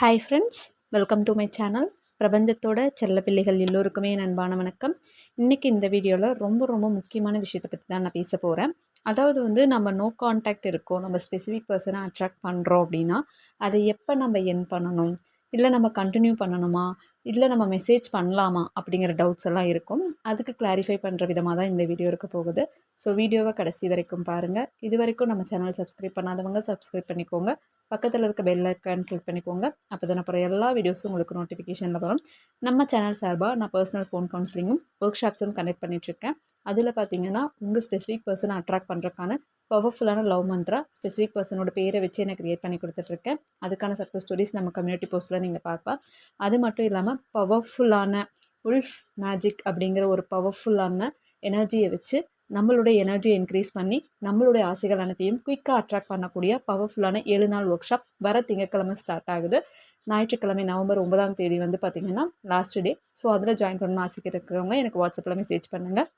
Hi friends welcome to my channel பிரபஞ்சத்தோட செல்ல பிள்ளைகள் எல்லோருக்குமே அன்பான வணக்கம். இன்றைக்கி இந்த வீடியோவில் ரொம்ப ரொம்ப முக்கியமான விஷயத்தை பற்றி தான் நான் பேச போகிறேன் அதாவது வந்து நம்ம நோ கான்டாக்ட் இருக்கோம் நம்ம ஸ்பெசிஃபிக் பர்சனை அட்ராக்ட் பண்ணுறோம் அப்படின்னா அதை எப்போ நம்ம என் பண்ணணும்? இல்லை நம்ம கண்டினியூ பண்ணணுமா? இல்லை நம்ம மெசேஜ் பண்ணலாமா? அப்படிங்கிற டவுட்ஸ் எல்லாம் இருக்கும். அதுக்கு கிளாரிஃபை பண்ணுற விதமாக தான் இந்த வீடியோ இருக்க போகுது. ஸோ வீடியோவை கடைசி வரைக்கும் பாருங்கள் இது வரைக்கும் நம்ம சேனல் சப்ஸ்கிரைப் பண்ணாதவங்க சப்ஸ்கிரைப் பண்ணிக்கோங்க. பக்கத்தில் இருக்க பெல் ஐக்கான் கிளிக் பண்ணிக்கோங்க. அப்போ தான் அப்புறம் எல்லா வீடியோஸும் உங்களுக்கு நோட்டிஃபிகேஷனில் வரும். நம்ம சேனல் சார்பாக நான் பர்சனல் ஃபோன் கவுன்சிலிங்கும் ஒர்க் ஷாப்ஸும் கண்டக்ட் பண்ணிட்டுருக்கேன் அதில் பார்த்தீங்கன்னா உங்கள் ஸ்பெசிஃபிக் பர்சனை அட்ராக்ட் பண்ணுறக்கான பவர்ஃபுல்லான லவ் மந்த்ரா ஸ்பெசிஃபிக் பர்சனோட பேரை வச்சு எனக்கு க்ரியேட் பண்ணி கொடுத்துட்ருக்கேன். அதுக்கான சக்ஸஸ் ஸ்டோரிஸ் நம்ம கம்யூனிட்டி போஸ்ட்டில் நீங்கள் பார்க்கலாம். அது மட்டும் இல்லாமல் பவர்ஃபுல்லான உல்ஃப் மேஜிக் அப்படிங்கிற ஒரு பவர்ஃபுல்லான எனர்ஜியை வச்சு நம்மளுடைய எனர்ஜியை இன்க்ரீஸ் பண்ணி நம்மளுடைய ஆசைகள் அனைத்தையும் குயிக்காக அட்ராக்ட் பண்ணக்கூடிய பவர்ஃபுல்லான ஏழு நாள் ஒர்க் ஷாப் வர திங்கக்கிழமை ஸ்டார்ட் ஆகுது. ஞாயிற்றுக்கிழமை நவம்பர் ஒன்பதாம் தேதி வந்து பார்த்திங்கன்னா லாஸ்ட் டே ஸோ அதில் ஜாயின் பண்ணணும் இருக்கிறவங்க எனக்கு வாட்ஸ்அப்பில் மெசேஜ் பண்ணுங்கள்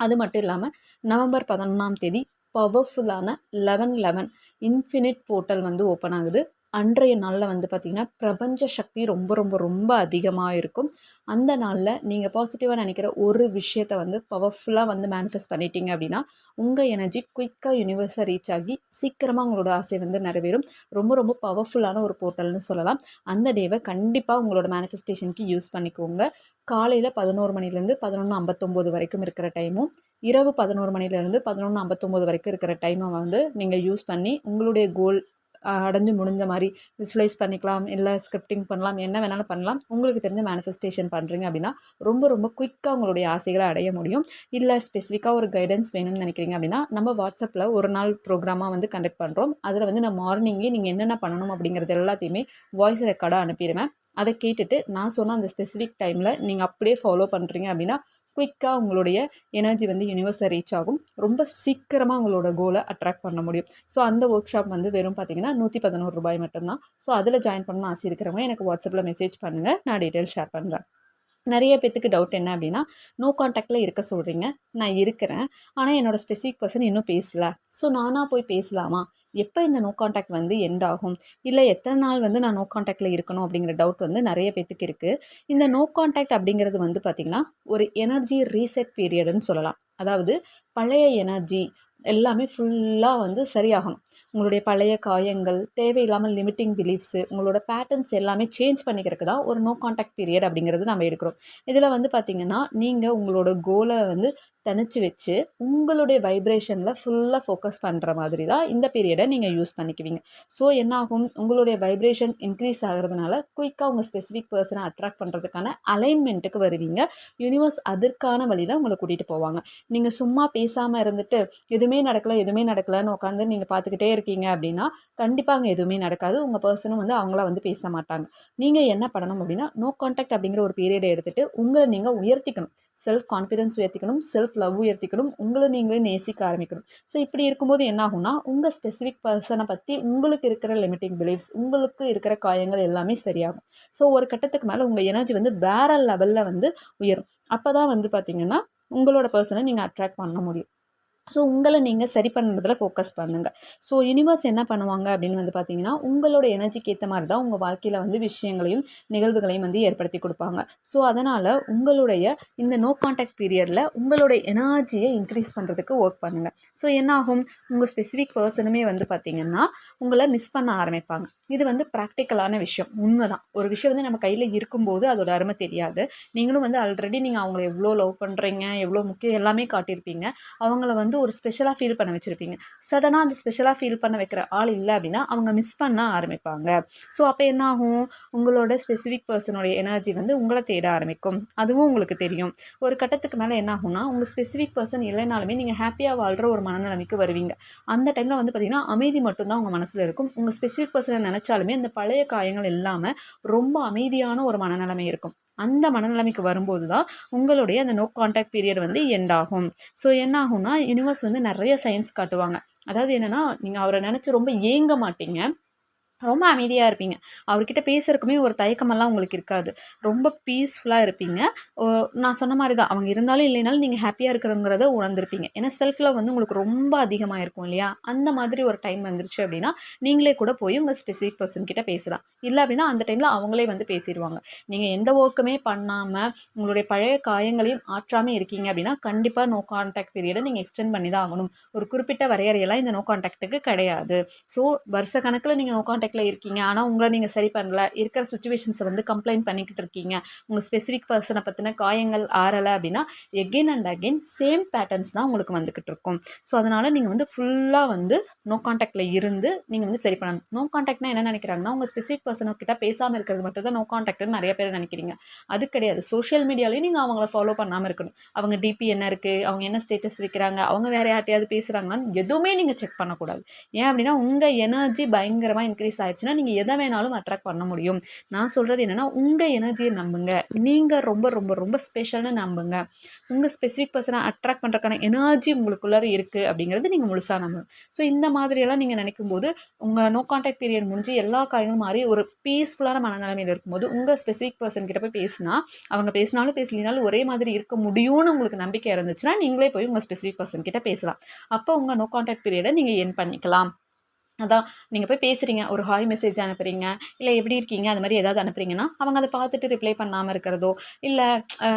அது மட்டும் இல்லாமல் நவம்பர் பதினொன்றாம் தேதி பவர்ஃபுல்லான லெவன் லெவன் இன்ஃபினிட் போர்ட்டல் வந்து ஓப்பன் ஆகுது. அன்றைய நாளில் வந்து பார்த்திங்கன்னா பிரபஞ்ச சக்தி ரொம்ப ரொம்ப ரொம்ப அதிகமாக இருக்கும். அந்த நாளில் நீங்கள் பாசிட்டிவாக நினைக்கிற ஒரு விஷயத்தை வந்து பவர்ஃபுல்லாக வந்து மேனிஃபெஸ்ட் பண்ணிட்டீங்க அப்படின்னா உங்கள் எனர்ஜி குயிக்காக யூனிவர்ஸாக ரீச் ஆகி சீக்கிரமாக உங்களோட ஆசை வந்து நிறைவேறும். ரொம்ப ரொம்ப பவர்ஃபுல்லான ஒரு போர்ட்டல்னு சொல்லலாம். அந்த டேவை கண்டிப்பாக உங்களோட மேனிஃபெஸ்டேஷனுக்கு யூஸ் பண்ணிக்கோங்க. காலையில் பதினோரு மணிலேருந்து பதினொன்று ஐம்பத்தொம்போது வரைக்கும் இருக்கிற டைமும் இரவு பதினோரு மணிலேருந்து பதினொன்று ஐம்பத்தொம்போது வரைக்கும் இருக்கிற டைமை வந்து நீங்கள் யூஸ் பண்ணி உங்களுடைய கோல் அடைஞ்சு முடிஞ்ச மாதிரி விசுவலைஸ் பண்ணிக்கலாம் இல்லை ஸ்கிரிப்டிங் பண்ணலாம் என்ன வேணாலும் பண்ணலாம். உங்களுக்கு தெரிஞ்ச மேனிஃபெஸ்டேஷன் பண்ணுறீங்க அப்படின்னா ரொம்ப ரொம்ப குயிக்காக உங்களுடைய ஆசைகளை அடைய முடியும். இல்லை ஸ்பெசிஃபிக்காக ஒரு கைடன்ஸ் வேணும்னு நினைக்கிறீங்க அப்படின்னா நம்ம வாட்ஸ்அப்பில் ஒரு நாள் ப்ரோக்ராமாக வந்து கண்டக்ட் பண்ணுறோம் அதில் வந்து நான் மார்னிங்கே நீங்கள் என்னென்ன பண்ணணும் அப்படிங்கிறது எல்லாத்தையுமே வாய்ஸ் ரெக்கார்டாக அனுப்பிடுவேன். அதை கேட்டுட்டு நான் சொன்ன அந்த ஸ்பெசிஃபிக் டைமில் நீங்கள் அப்படியே ஃபாலோ பண்ணுறீங்க அப்படின்னா குயிக்காக உங்களுடைய எனர்ஜி வந்து யூனிவர்ஸை ரீச் ஆகும். ரொம்ப சீக்கிரமாக உங்களோட கோலை அட்ராக்ட் பண்ண முடியும். ஸோ அந்த ஒர்க் ஷாப் வந்து வெறும் பார்த்தீங்கன்னா நூற்றி பதினோரு ரூபாய் மட்டும்தான். ஸோ அதில் ஜாயின் பண்ணணும் ஆசை இருக்கிறவங்க எனக்கு வாட்ஸ்அப்பில் மெசேஜ் பண்ணுங்கள் நான் டீட்டெயில் ஷேர் பண்ணுறேன் நிறைய பேத்துக்கு டவுட் என்ன அப்படின்னா நோ காண்டாக்டில் இருக்க சொல்கிறீங்க நான் இருக்கிறேன். ஆனால் என்னோடய ஸ்பெசிஃபிக் பர்சன் இன்னும் பேசலை. ஸோ நானாக போய் பேசலாமா? எப்போ இந்த நோ காண்டாக்ட் வந்து எண்ட் ஆகும்? இல்லை எத்தனை நாள் வந்து நான் நோ காண்டாக்டில் இருக்கணும்? அப்படிங்கிற டவுட் வந்து நிறைய பேத்துக்கு இருக்குது இந்த நோ காண்டாக்ட் அப்படிங்கிறது வந்து பார்த்திங்கன்னா ஒரு எனர்ஜி ரீசெட் பீரியடுன்னு சொல்லலாம். அதாவது பழைய எனர்ஜி எல்லாமே ஃபுல்லாக வந்து சரியாகணும். உங்களுடைய பழைய காயங்கள் தேவையில்லாமல் லிமிட்டிங் பிலீஃப்ஸு உங்களோட பேட்டர்ன்ஸ் எல்லாமே சேஞ்ச் பண்ணிக்கிறதுக்கு தான் ஒரு நோ காண்டாக்ட் பீரியட் அப்படிங்கிறது நம்ம எடுக்கிறோம். இதில் வந்து பார்த்திங்கன்னா நீங்கள் உங்களோட கோலை வந்து தனிச்சு வச்சு உங்களுடைய வைப்ரேஷனில் ஃபுல்லாக ஃபோக்கஸ் பண்ணுற மாதிரி தான் இந்த பீரியடை நீங்கள் யூஸ் பண்ணிக்குவீங்க. ஸோ என்னாகும்? உங்களுடைய வைப்ரேஷன் இன்க்ரீஸ் ஆகிறதுனால குயிக்காக உங்கள் ஸ்பெசிஃபிக் பர்சனை அட்ராக்ட் பண்ணுறதுக்கான அலைன்மெண்ட்டுக்கு வருவீங்க. யூனிவர்ஸ் அதற்கான வழியில் உங்களை கூட்டிகிட்டு போவாங்க. நீங்கள் சும்மா பேசாமல் இருந்துட்டு எதுவுமே நடக்கலை எதுவுமே நடக்கலைன்னு உட்காந்து நீங்கள் பார்த்துக்கிட்டே இருக்கீங்க அப்படின்னா கண்டிப்பாக அங்கே எதுவுமே நடக்காது. உங்கள் பர்சனும் வந்து அவங்கள வந்து பேச மாட்டாங்க. நீங்கள் என்ன பண்ணணும் அப்படின்னா நோ கான்டாக்ட் அப்படிங்கிற ஒரு பீரியடை எடுத்துகிட்டு உங்களை நீங்கள் உயர்த்திக்கணும். செல்ஃப் கான்ஃபிடன்ஸ் உயர்த்திக்கணும். செல்ஃப் லவ் உயர்த்திக்கணும் உங்களை நீங்களே நேசிக்க ஆரம்பிக்கணும். ஸோ இப்படி இருக்கும்போது என்ன ஆகும்னா உங்கள் ஸ்பெசிஃபிக் பர்சனை பற்றி உங்களுக்கு இருக்கிற லிமிட்டிங் பிலீஃப்ஸ் உங்களுக்கு இருக்கிற காயங்கள் எல்லாமே சரியாகும். ஸோ ஒரு கட்டத்துக்கு மேலே உங்கள் எனர்ஜி வந்து வேற லெவலில் வந்து உயரும். அப்போ தான் வந்து பார்த்திங்கன்னா உங்களோட பர்சனை நீங்கள் அட்ராக்ட் பண்ண முடியும். ஸோ உங்களை நீங்கள் சரி பண்ணுறதுல ஃபோக்கஸ் பண்ணுங்கள் ஸோ யூனிவர்ஸ் என்ன பண்ணுவாங்க அப்படின்னு வந்து பார்த்தீங்கன்னா உங்களோட எனர்ஜிக்கு ஏற்ற மாதிரி தான் உங்கள் வாழ்க்கையில் வந்து விஷயங்களையும் நிகழ்வுகளையும் வந்து ஏற்படுத்தி கொடுப்பாங்க. ஸோ அதனால் உங்களுடைய இந்த நோ கான்டாக்ட் பீரியடில் உங்களுடைய எனர்ஜியை இன்க்ரீஸ் பண்ணுறதுக்கு ஒர்க் பண்ணுங்கள் ஸோ என்னாகும் உங்கள் ஸ்பெசிஃபிக் பர்சனுமே வந்து பார்த்திங்கன்னா உங்களை மிஸ் பண்ண ஆரம்பிப்பாங்க. இது வந்து ப்ராக்டிக்கலான விஷயம். உண்மை தான் ஒரு விஷயம் வந்து நம்ம கையில் இருக்கும்போது அதோட அருமை தெரியாது. நீங்களும் வந்து ஆல்ரெடி நீங்கள் அவங்கள எவ்வளோ லவ் பண்ணுறீங்க எவ்வளோ முக்கியம் எல்லாமே காட்டியிருப்பீங்க. அவங்கள வந்து வந்து ஒரு ஸ்பெஷலாக ஃபீல் பண்ண வச்சுருப்பீங்க. சடனாக அந்த ஸ்பெஷலாக ஃபீல் பண்ண வைக்கிற ஆள் இல்லை அப்படின்னா அவங்க மிஸ் பண்ண ஆரம்பிப்பாங்க. ஸோ அப்போ என்ன ஆகும் உங்களோட ஸ்பெசிஃபிக் பர்சனோடைய எனர்ஜி வந்து உங்களை தேட ஆரம்பிக்கும். அதுவும் உங்களுக்கு தெரியும். ஒரு கட்டத்துக்கு மேலே என்ன ஆகும்னா உங்கள் ஸ்பெசிஃபிக் பர்சன் இல்லைனாலுமே நீங்கள் ஹாப்பியாக வாழ்கிற ஒரு மனநிலைமைக்கு வருவீங்க. அந்த டைமில் வந்து பார்த்திங்கன்னா அமைதி மட்டும்தான் உங்கள் மனசில் இருக்கும். உங்கள் ஸ்பெசிஃபிக் பர்சனை நினச்சாலுமே அந்த பழைய காயங்கள் இல்லாமல் ரொம்ப அமைதியான ஒரு மனநிலைமை இருக்கும். அந்த மனநிலைமைக்கு வரும்போது தான் உங்களுடைய அந்த நோ கான்டாக்ட் பீரியட் வந்து எண்ட் ஆகும். ஸோ என்ன ஆகும்னா யூனிவர்ஸ் வந்து நிறைய சயின்ஸ் காட்டுவாங்க. அதாவது என்னென்னா நீங்கள் அவரை நினச்சி ரொம்ப ஏங்க மாட்டீங்க. ரொம்ப அமைதியாக இருப்பீங்க. அவர்கிட்ட பேசுறதுக்குமே ஒரு தயக்கமெல்லாம் உங்களுக்கு இருக்காது. ரொம்ப பீஸ்ஃபுல்லாக இருப்பீங்க. ஓ, நான் சொன்ன மாதிரி தான் அவங்க இருந்தாலும் இல்லைனாலும் நீங்கள் ஹாப்பியாக இருக்கிறங்கிறத உணர்ந்திருப்பீங்க. ஏன்னா செல்ஃப் லவ் வந்து உங்களுக்கு ரொம்ப அதிகமாக இருக்கும் இல்லையா? அந்த மாதிரி ஒரு டைம் வந்துருச்சு அப்படின்னா நீங்களே கூட போய் உங்கள் ஸ்பெசிஃபிக் பர்சன் கிட்ட பேசலாம். இல்லை அப்படின்னா அந்த டைமில் அவங்களே வந்து பேசிடுவாங்க. நீங்கள் எந்த ஒர்க்குமே பண்ணாமல் உங்களுடைய பழைய காயங்களையும் ஆற்றாமல் இருக்கீங்க அப்படின்னா கண்டிப்பாக நோ கான்டாக்ட் பீரியடை நீங்கள் எக்ஸ்டெண்ட் பண்ணி தான் ஆகணும். ஒரு குறிப்பிட்ட வரையறையெல்லாம் இந்த நோ கான்டாக்ட்டுக்கு கிடையாது. ஸோ வருஷ கணக்கில் நீங்கள் நோ கான்டாக்டில் இருக்கீங்க. ஆனால் உங்களை நீங்கள் சரி பண்ணல. இருக்கிற சுச்சுவேஷன்ஸை வந்து கம்ப்ளைண்ட் பண்ணிக்கிட்டு இருக்கீங்க. உங்கள் ஸ்பெசிஃபிக் பர்சனை பற்றின காயங்கள் ஆறலை அப்படின்னா again and again same patterns தான் உங்களுக்கு வந்துக்கிட்டு இருக்கும். ஸோ அதனால் நீங்கள் வந்து ஃபுல்லாக வந்து நோ கான்டாக்டில் இருந்து நீங்கள் வந்து சரி பண்ணணும். நோ கான்டாக்ட்னா என்ன நினைக்கிறாங்கன்னா உங்கள் ஸ்பெசிஃபிக் பர்சனை கிட்ட பேசாமல் இருக்கிறது மட்டும் தான் நோ கான்டாக்ட்னு நிறைய பேர் நினைக்கிறீங்க. அது கிடையாது. சோஷியல் மீடியாலையும் நீங்கள் அவங்கள ஃபாலோ பண்ணாமல் இருக்கணும். அவங்க டிபி என்ன இருக்குது அவங்க என்ன ஸ்டேட்டஸ் வைக்கிறாங்க? அவங்க வேறு யார்ட்டையாவது பேசுகிறாங்களான்னு எதுவுமே நீங்கள் செக் பண்ணக்கூடாது. ஏன் அப்படின்னா உங்கள் எனர்ஜி பயங்கரமாக இன்க்ரீஸ் ஆயிடுச்சுன்னா நீங்கள் எதை வேணாலும் அட்ராக்ட் பண்ண முடியும். நான் சொல்கிறது என்னென்னா உங்கள் எனர்ஜியை நம்புங்க. நீங்கள் ரொம்ப ரொம்ப ரொம்ப ஸ்பெஷல்னு நம்புங்க. உங்கள் ஸ்பெசிஃபிக் பர்சனை அட்ராக்ட் பண்ணுறக்கான எனர்ஜி உங்களுக்குள்ளார இருக்குது அப்படிங்கிறது நீங்கள் முழுசாக நம்பணும். ஸோ இந்த மாதிரியெல்லாம் நீங்கள் நினைக்கும் போது உங்கள் நோ கான்டாக்ட் பீரியட் முடிஞ்சு எல்லா காயங்களும் மாறி ஒரு பீஸ்ஃபுல்லான மனநிலைமையில் இருக்கும்போது உங்கள் ஸ்பெசிஃபிக் பர்சன் கிட்ட போய் பேசினா அவங்க பேசினாலும் பேசலினாலும் ஒரே மாதிரி இருக்க முடியும்னு உங்களுக்கு நம்பிக்கை இருந்துச்சுன்னா நீங்களே போய் உங்கள் ஸ்பெசிஃபிக் பர்சன் கிட்ட பேசலாம். அப்போ உங்கள் நோ கான்டாக்ட் பீரியடை நீங்கள் என் பண்ணிக்கலாம். அதான் நீங்கள் போய் பேசுகிறீங்க ஒரு ஹாய் மெசேஜ் அனுப்புகிறீங்க இல்லை எப்படி இருக்கீங்க அது மாதிரி ஏதாவது அனுப்புறீங்கன்னா அவங்க அதை பார்த்துட்டு ரிப்ளை பண்ணாமல் இருக்கிறதோ இல்லை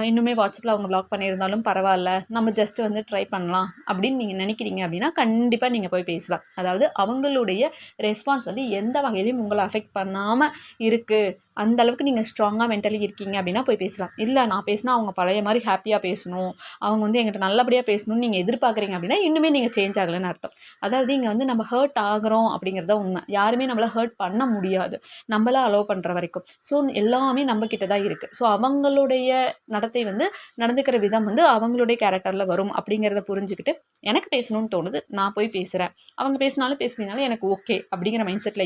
இன்னுமே வாட்ஸ்அப்பில் அவங்க ப்ளாக் பண்ணியிருந்தாலும் பரவாயில்ல நம்ம ஜஸ்ட் வந்து ட்ரை பண்ணலாம் அப்படின்னு நீங்கள் நினைக்கிறீங்க அப்படின்னா கண்டிப்பாக நீங்கள் போய் பேசலாம். அதாவது அவங்களுடைய ரெஸ்பான்ஸ் வந்து எந்த வகையிலையும் உங்களை அஃபெக்ட் பண்ணாமல் இருக்குது அந்த அளவுக்கு நீங்கள் ஸ்ட்ராங்காக மென்டலி இருக்கீங்க அப்படின்னா போய் பேசலாம். இல்லை நான் பேசினா அவங்க பழைய மாதிரி ஹாப்பியாக பேசணும். அவங்க வந்து எங்கிட்ட நல்லபடியாக பேசணும்னு நீங்கள் எதிர்பார்க்குறீங்க அப்படின்னா இன்னுமே நீங்கள் சேஞ்ச் ஆகலைன்னு அர்த்தம். அதாவது இங்கே வந்து நம்ம ஹர்ட் ஆகிறோம் அப்படிங்கிறது தான் உண்மை. யாருமே நம்மளை ஹர்ட் பண்ண முடியாது. நம்மளா அலோவ் பண்ணுற வரைக்கும். ஸோ எல்லாமே நம்ம கிட்ட தான் இருக்குது ஸோ அவங்களுடைய நடத்தை வந்து நடந்துக்கிற விதம் வந்து அவங்களுடைய கேரக்டரில் வரும் அப்படிங்கிறத புரிஞ்சுக்கிட்டு எனக்கு பேசணும்னு தோணுது. நான் போய் பேசுகிறேன் அவங்க பேசினாலும் பேசினாலும் எனக்கு ஓகே அப்படிங்கிற மைண்ட் செட்டில்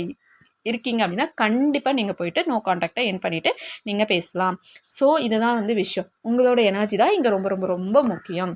இருக்கீங்க அப்படின்னா கண்டிப்பாக நீங்கள் போயிட்டு நோ கான்டாக்டை என் பண்ணிவிட்டு நீங்கள் பேசலாம். ஸோ இதுதான் வந்து விஷயம். உங்களோட எனர்ஜி தான் இங்கே ரொம்ப ரொம்ப ரொம்ப முக்கியம்.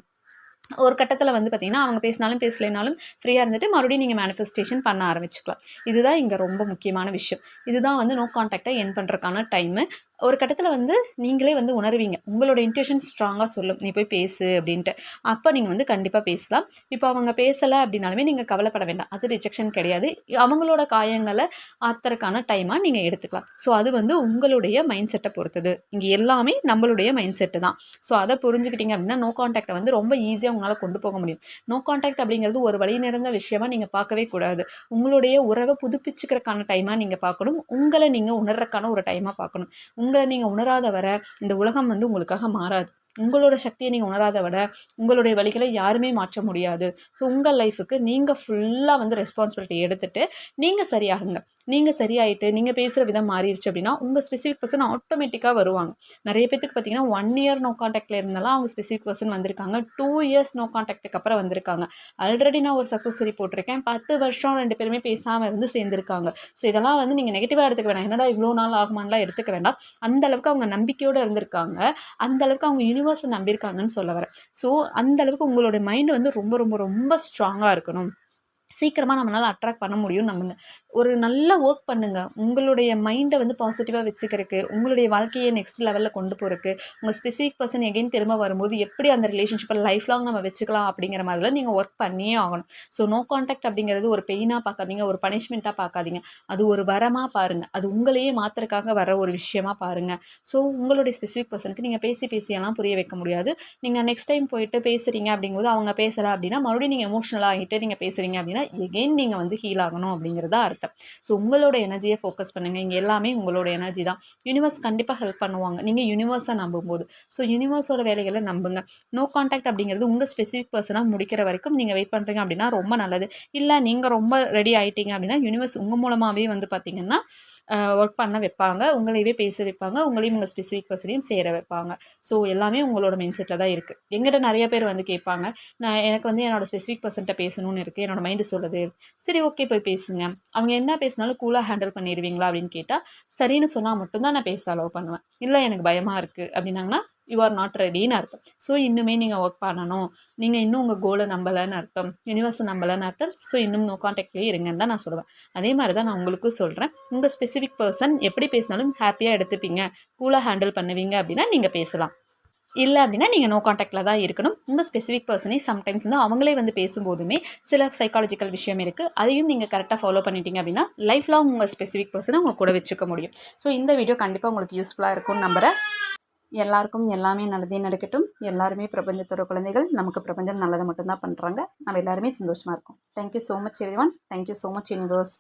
ஒரு கட்டத்தில் வந்து பார்த்திங்கன்னா அவங்க பேசினாலும் பேசலைனாலும் ஃப்ரீயாக இருந்துட்டு மறுபடியும் நீங்கள் மேனிஃபெஸ்டேஷன் பண்ண ஆரம்பிச்சுக்கலாம். இதுதான் இங்கே ரொம்ப முக்கியமான விஷயம். இதுதான் வந்து நோ கான்டாக்டை என் பண்ணுறதுக்கான டைமு ஒரு கட்டத்தில் வந்து நீங்களே வந்து உணர்வீங்க. உங்களோட இன்ட்யூஷன் ஸ்ட்ராங்காக சொல்லும். நீ போய் பேசு அப்படின்ட்டு. அப்போ நீங்கள் வந்து கண்டிப்பாக பேசலாம். இப்போ அவங்க பேசலை அப்படின்னாலுமே நீங்கள் கவலைப்பட வேண்டாம். அது ரிஜெக்ஷன் கிடையாது. அவங்களோட காயங்களை ஆத்தறக்கான டைமாக நீங்கள் எடுத்துக்கலாம். ஸோ அது வந்து உங்களுடைய மைண்ட் செட்டை பொறுத்தது. இங்கே எல்லாமே நம்மளுடைய மைண்ட் செட்டு தான். ஸோ அதை புரிஞ்சுக்கிட்டீங்க அப்படின்னா நோ காண்டாக்டை வந்து ரொம்ப ஈஸியாக உங்களால் கொண்டு போக முடியும். நோ காண்டாக்ட் அப்படிங்கிறது ஒரு வழி நிறைந்த விஷயமா நீங்கள் பார்க்கவே கூடாது. உங்களுடைய உறவை புதுப்பிச்சுக்கிறக்கான டைமாக நீங்கள் பார்க்கணும். உங்களை நீங்கள் உணர்றக்கான ஒரு டைமாக பார்க்கணும். உங்களை நீங்கள் உணராத வர இந்த உலகம் வந்து உங்களுக்காக மாறாது. உங்களோட சக்தியை நீங்கள் உணராத விட உங்களுடைய வழிகளை யாருமே மாற்ற முடியாது. ஸோ உங்கள் லைஃபுக்கு நீங்கள் ஃபுல்லாக வந்து ரெஸ்பான்சிபிலிட்டி எடுத்துகிட்டு நீங்கள் சரியாகுங்க. நீங்கள் சரியாயிட்டு நீங்கள் பேசுகிற விதம் மாறிடுச்சு அப்படின்னா உங்கள் ஸ்பெசிஃபிக் பர்சன் ஆட்டோமேட்டிக்காக வருவாங்க. நிறைய பேத்துக்கு பார்த்தீங்கன்னா ஒன் இயர் நோ காண்டாக்டில் இருந்தாலும் அவங்க ஸ்பெசிஃபிக் பர்சன் வந்திருக்காங்க. டூ இயர்ஸ் நோ காண்டாக்டுக்கு அப்புறம் வந்திருக்காங்க. ஆல்ரெடி நான் ஒரு சக்ஸஸ் ஸ்டோரி போட்டிருக்கேன். பத்து வருஷம் ரெண்டு பேருமே பேசாமல் இருந்து சேர்ந்துருக்காங்க. ஸோ இதெல்லாம் வந்து நீங்கள் நெகட்டிவாக எடுத்துக்க வேணாம். என்னடா இவ்வளோ நாள் ஆகுமான்லாம் எடுத்துக்க வேண்டாம். அந்த அளவுக்கு அவங்க நம்பிக்கையோடு இருந்திருக்காங்க. அந்த அளவுக்கு அவங்க யூனிவர்ஸை நம்பியிருக்காங்கன்னு சொல்ல வரேன். ஸோ அந்த அளவுக்கு உங்களோட மைண்டு வந்து ரொம்ப ரொம்ப ரொம்ப ஸ்ட்ராங்காக இருக்கணும். சீக்கிரமாக நம்மளால் அட்ராக்ட் பண்ண முடியும் நம்புங்க. ஒரு நல்ல ஒர்க் பண்ணுங்கள் உங்களுடைய மைண்டை வந்து பாசிட்டிவாக வச்சுக்கிறதுக்கு உங்களுடைய வாழ்க்கையை நெக்ஸ்ட் லெவலில் கொண்டு போகிறதுக்கு உங்கள் ஸ்பெசிஃபிக் பர்சன் எகைன் திரும்ப வரும்போது எப்படி அந்த ரிலேஷன்ஷிப்பை லைஃப் லாங் நம்ம வச்சுக்கலாம் அப்படிங்கிற மாதிரிலாம் நீங்கள் ஒர்க் பண்ணியே ஆகணும். ஸோ நோ காண்டாக்ட் அப்படிங்கிறது ஒரு பெயினாக பார்க்காதீங்க ஒரு பனிஷ்மெண்ட்டாக பார்க்காதீங்க. அது ஒரு வரமாக பாருங்கள் அது உங்களையே மாத்திரக்காக வர ஒரு விஷயமா பாருங்கள் ஸோ உங்களுடைய ஸ்பெசிஃபிக் பர்சனுக்கு நீங்கள் பேசி பேசியெல்லாம் புரிய வைக்க முடியாது. நீங்கள் நெக்ஸ்ட் டைம் போயிட்டு பேசுகிறீங்க அப்படிங்கும்போது அவங்க பேசலை அப்படின்னா மறுபடியும் நீங்கள் எமோஷனல் ஆகிட்டு நீங்கள் பேசுகிறீங்க அப்படின்னா எகெயின் நீங்கள் வந்து ஹீல் ஆகணும் அப்படிங்கிறது தான் அர்த்தம். ஸோ உங்களோட எனர்ஜியை ஃபோக்கஸ் பண்ணுங்கள் இங்கே எல்லாமே உங்களோட எனர்ஜி தான். யூனிவர்ஸ் கண்டிப்பாக ஹெல்ப் பண்ணுவாங்க. நீங்கள் யூனிவர்ஸை நம்பும்போது. ஸோ யூனிவர்ஸோட வேலைகளை நம்புங்க. நோ கான்டாக்ட் அப்படிங்கிறது உங்கள் ஸ்பெசிஃபிக் பர்சனாக முடிக்கிற வரைக்கும் நீங்கள் வெயிட் பண்ணுறீங்க அப்படின்னா ரொம்ப நல்லது. இல்லை நீங்கள் ரொம்ப ரெடி ஆகிட்டீங்க அப்படின்னா யூனிவர்ஸ் உங்கள் மூலமாகவே வந்து பார்த்திங்கன்னா ஒர்க் பண்ண வைப்பாங்க. உங்களையவே பேச வைப்பாங்க. உங்களையும் உங்கள் ஸ்பெசிஃபிக் பர்சனையும் சேர வைப்பாங்க. ஸோ எல்லாமே உங்களோட மைண்ட் செட்டில் தான் இருக்குது எங்கிட்ட நிறைய பேர் வந்து கேட்பாங்க நான் எனக்கு வந்து என்னோடய ஸ்பெசிஃபிக் பர்சன்ட்ட பேசணும்னு இருக்குது என்னோடய மைண்டு சொல்லுது. சரி ஓகே போய் பேசுங்க. அவங்க என்ன பேசினாலும் கூலாக ஹேண்டில் பண்ணிடுவீங்களா அப்படின்னு கேட்டால் சரின்னு சொன்னால் மட்டும்தான் நான் பேச அலோவ் பண்ணுவேன். இல்லை எனக்கு பயமாக இருக்குது அப்படின்னாங்கன்னா யூ ஆர் நாட் ரெடின்னு அர்த்தம். ஸோ இன்னுமே நீங்கள் ஒர்க் பண்ணணும். நீங்கள் இன்னும் உங்கள் கோலை நம்பலைன்னு அர்த்தம். யூனிவர்ஸை நம்பலைன்னு அர்த்தம். ஸோ இன்னும் நோ காண்டாக்ட்லேயே இருங்கன்னு தான் நான் சொல்லுவேன். அதே மாதிரி தான் நான் உங்களுக்கும் சொல்கிறேன் உங்கள் ஸ்பெசிஃபிக் பர்சன் எப்படி பேசினாலும் ஹாப்பியாக எடுத்துப்பீங்க. கூலாக ஹேண்டில் பண்ணுவீங்க அப்படின்னா நீங்கள் பேசலாம். இல்லை அப்படின்னா நீங்கள் நோ காண்டாக்டில் தான் இருக்கணும். உங்கள் ஸ்பெசிஃபிக் பர்சனே சம்டைம்ஸ் வந்து அவங்களே வந்து பேசும்போதுமே சில சைக்காலஜிக்கல் விஷயம் இருக்குது அதையும் நீங்கள் கரெக்டாக ஃபாலோ பண்ணிட்டீங்க அப்படின்னா லைஃப் லாங் உங்கள் ஸ்பெசிஃபிக் பர்சனை உங்கள் கூட வச்சுக்க முடியும். ஸோ இந்த வீடியோ கண்டிப்பாக உங்களுக்கு யூஸ்ஃபுல்லாக இருக்கும்னு நம்புகிறேன் எல்லாருக்கும் எல்லாமே நல்லதே நடக்கட்டும். எல்லாருமே பிரபஞ்சத்தோட குழந்தைகள் நமக்கு பிரபஞ்சம் நல்லதை மட்டும்தான் பண்ணுறாங்க நம்ம எல்லாருமே சந்தோஷமாக இருக்கும். Thank you so much everyone thank you so much universe